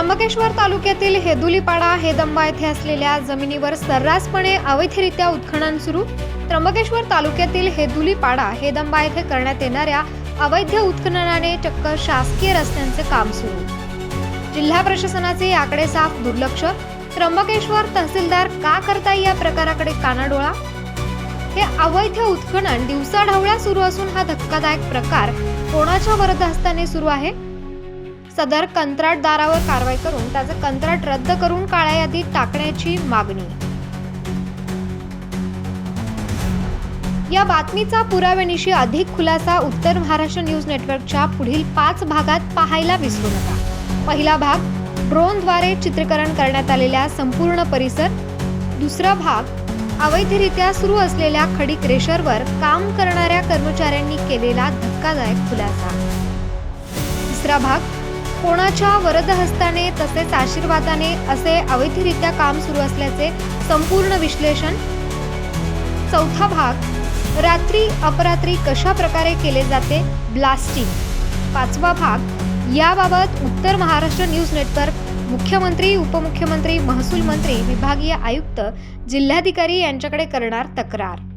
त्र्यंबकेश्वर तालुक्यातील हेदुलीपाडा हेदंबा येथे असलेल्या जमिनीवर सर्रासपणे अवैधरित्या उत्खनन सुरू. त्र्यंबकेश्वर तालुक्यातील हेदुलीपाडा हेदंबा येथे करण्यात येणाऱ्या अवैध उत्खननाने चक्क शासकीय रस्त्यांचे काम सुरू. जिल्हा प्रशासनाचे याकडे साफ दुर्लक्ष. त्र्यंबकेश्वर तहसीलदार का करताय या प्रकाराकडे कानाडोळा? हे अवैध उत्खनन दिवसाढवळ्या सुरू असून हा धक्कादायक प्रकार कोणाच्या वरदहस्ताने सुरू आहे? सदर कंत्राटदारावर कारवाई करून त्याचं कंत्राट रद्द करून काळ्या यादीत टाकण्याची मागणी. या बातमीचा पुराव्यानिशी अधिक खुलासा उत्तर महाराष्ट्र न्यूज नेटवर्कच्या पुढील पाच भागात पाहायला विसरू नका. पहिला भाग ड्रोनद्वारे चित्रीकरण करण्यात आलेल्या संपूर्ण परिसर. दुसरा भाग अवैधरित्या सुरू असलेल्या खडी क्रेशरवर काम करणाऱ्या कर्मचाऱ्यांनी केलेला धक्कादायक खुलासा. तिसरा भाग कोणाच्या वरदहस्ताने तसेच आशीर्वादाने असे अवैधरित्या काम सुरू असल्याचे संपूर्ण विश्लेषण? चौथा भाग रात्री अपरात्री कशा प्रकारे केले जाते? ब्लास्टिंग. पाचवा भाग याबाबत उत्तर महाराष्ट्र न्यूज नेटवर्क मुख्यमंत्री उपमुख्यमंत्री महसूल मंत्री विभागीय आयुक्त जिल्हाधिकारी यांच्याकडे करणार तक्रार.